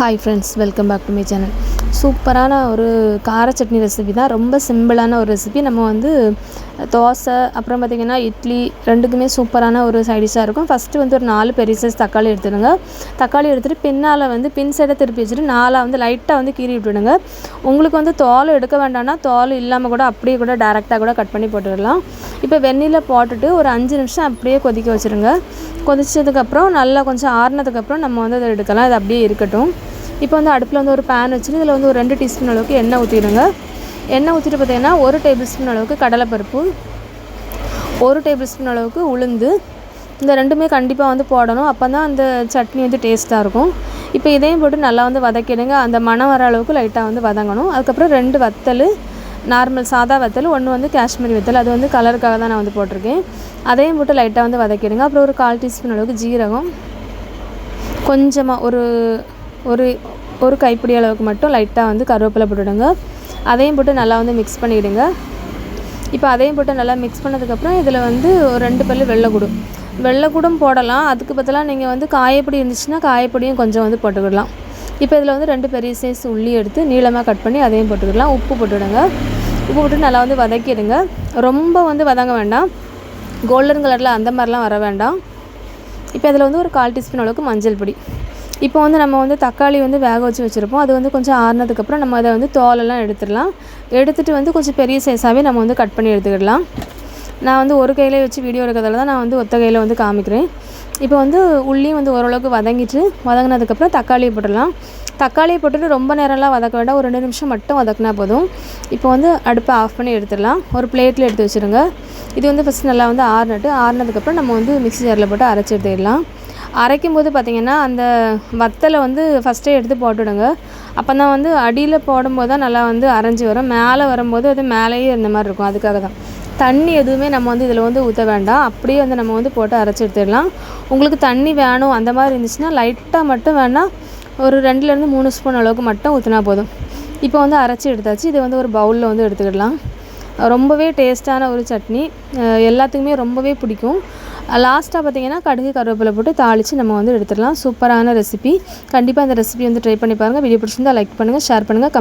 Hi friends welcome back to my channel சூப்பரான ஒரு கார சட்னி ரெசிபி தான் ரொம்ப சிம்பிளான ஒரு ரெசிபி நம்ம வந்து தோசை அப்புறம் பார்த்திங்கன்னா இட்லி ரெண்டுக்குமே சூப்பரான ஒரு சைடிஷாக இருக்கும். ஃபஸ்ட்டு வந்து ஒரு நாலு பெரிய சைஸ் தக்காளி எடுத்துடுங்க. தக்காளி எடுத்துகிட்டு பின்னால் வந்து பின் சைடை திருப்பி வச்சுட்டு நாலாக வந்து லைட்டாக வந்து கீறி விட்டுடுங்க. உங்களுக்கு வந்து தோல் எடுக்க வேண்டாம்னா தோல் இல்லாமல் கூட அப்படியே கூட டேரெக்டாக கூட கட் பண்ணி போட்டுடலாம். இப்போ வெந்நில போட்டுட்டு ஒரு அஞ்சு நிமிஷம் அப்படியே கொதிக்க வச்சுருங்க கொதிச்சதுக்கப்புறம் நல்லா கொஞ்சம் ஆறுனதுக்கப்புறம் நம்ம வந்து அதை எடுக்கலாம். அது அப்படியே இருக்கட்டும். இப்போ வந்து அடுப்பில் வந்து ஒரு பேன் வச்சுட்டு இதில் வந்து ஒரு ரெண்டு டீஸ்பூன் அளவுக்கு எண்ணெய் ஊற்றிடுங்க எண்ணெய் ஊற்றிட்டு பார்த்தீங்கன்னா ஒரு டேபிள் ஸ்பூன் அளவுக்கு கடலைப்பருப்பு ஒரு டேபிள் ஸ்பூன் அளவுக்கு உளுந்து. இந்த ரெண்டுமே கண்டிப்பாக வந்து போடணும். அப்போ தான் அந்த சட்னி வந்து டேஸ்ட்டாக இருக்கும். இப்போ இதையும் போட்டு நல்லா வந்து வதக்கிடுங்க. அந்த மணம் வர அளவுக்கு லைட்டாக வந்து வதங்கணும். அதுக்கப்புறம் ரெண்டு வத்தல் நார்மல் சாதா வத்தல் ஒன்று வந்து காஷ்மீரி வத்தல். அது வந்து கலருக்காக தான் நான் வந்து போட்டிருக்கேன். அதையும் போட்டு லைட்டாக வந்து வதக்கிடுங்க. அப்புறம் ஒரு கால் டீஸ்பூன் அளவுக்கு ஜீரகம். கொஞ்சமாக ஒரு ஒரு ஒரு கைப்பிடி அளவுக்கு மட்டும் லைட்டாக வந்து கருவேப்பிலை போட்டுவிடுங்க அதையும் போட்டு நல்லா வந்து மிக்ஸ் பண்ணிவிடுங்க இப்போ அதையும் போட்டு நல்லா மிக்ஸ் பண்ணதுக்கப்புறம் இதில் வந்து ஒரு ரெண்டு பல்லு வெள்ளைக்கூடும் வெள்ளைக்கூடும் போடலாம். அதுக்கு பதிலாக நீங்கள் வந்து காயப்பொடி இருந்துச்சுன்னா காயப்பொடியும் கொஞ்சம் வந்து போட்டுக்கிடலாம். இப்போ இதில் வந்து ரெண்டு பெரிய சைஸ் உள்ளி எடுத்து நீளமாக கட் பண்ணி அதையும் போட்டுக்கிடலாம். உப்பு போட்டுவிடுங்க உப்பு போட்டு நல்லா வந்து வதக்கிடுங்க. ரொம்ப வந்து வதங்க வேண்டாம். கோல்டன் கலரில் அந்த மாதிரிலாம் வர வேண்டாம். இப்போ இதில் வந்து ஒரு கால் டீஸ்பூன் அளவுக்கு மஞ்சள் பொடி. இப்போ வந்து நம்ம வந்து தக்காளி வந்து வேக வச்சு வச்சுருப்போம். அது வந்து கொஞ்சம் ஆறுனதுக்கப்புறம் நம்ம அதை வந்து தோலெல்லாம் எடுத்துடலாம். எடுத்துகிட்டு வந்து கொஞ்சம் பெரிய சைஸாகவே நம்ம வந்து கட் பண்ணி எடுத்துக்கிடலாம். நான் வந்து ஒரு கையிலே வச்சு வீடியோ எடுக்கிறதால தான் நான் வந்து ஒத்த கையில் வந்து காமிக்கிறேன். இப்போ வந்து உள்ளியும் வந்து ஓரளவுக்கு வதங்கிட்டு வதங்கினதுக்கப்புறம் தக்காளியை போட்டுடலாம். தக்காளியை போட்டுட்டு ரொம்ப நேரம்லாம் வதக்க வேண்டாம். ஒரு ரெண்டு நிமிஷம் மட்டும் வதக்கினா போதும். இப்போ வந்து அடுப்பை ஆஃப் பண்ணி எடுத்துடலாம். ஒரு பிளேட்டில் எடுத்து வச்சுருங்க. இது வந்து ஃபஸ்ட் நல்லா வந்து ஆறுனட்டு ஆறுனதுக்கப்புறம் நம்ம வந்து மிக்ஸி ஜாரில் போட்டு அரைச்சி எடுத்துடலாம் அரைக்கும் போது பார்த்திங்கன்னா அந்த வத்தலை வந்து ஃபஸ்ட்டே எடுத்து போட்டுவிடுங்க அப்போ தான் வந்து அடியில் போடும்போது தான் நல்லா வந்து அரைஞ்சி வரும். மேலே வரும்போது அது மேலேயே இந்த மாதிரி இருக்கும். அதுக்காக தான். தண்ணி எதுவுமே நம்ம வந்து இதில் வந்து ஊற்ற வேண்டாம். அப்படியே வந்து நம்ம வந்து போட்டு அரைச்சி எடுத்துடலாம். உங்களுக்கு தண்ணி வேணும் அந்த மாதிரி இருந்துச்சுன்னா லைட்டாக மட்டும் வேணால் ஒரு ரெண்டுலேருந்து மூணு ஸ்பூன் அளவுக்கு மட்டும் ஊற்றினா போதும். இப்போ வந்து அரைச்சி எடுத்தாச்சு. இதை வந்து ஒரு பவுலில் வந்து எடுத்துக்கிடலாம். ரொம்பவே டேஸ்ட்டான ஒரு சட்னி. எல்லாத்துக்குமே ரொம்பவே பிடிக்கும். லாஸ்ட்டாக பார்த்தீங்கன்னா கடுகு கருவேப்பிலை போட்டு தாளித்து நம்ம வந்து எடுத்துடலாம். சூப்பரான ரெசிபி. கண்டிப்பாக அந்த ரெசிபி வந்து ட்ரை பண்ணி பாருங்கள் வீடியோ பிடிச்சிருந்தா லைக் பண்ணுங்கள் ஷேர் பண்ணுங்கள் கம்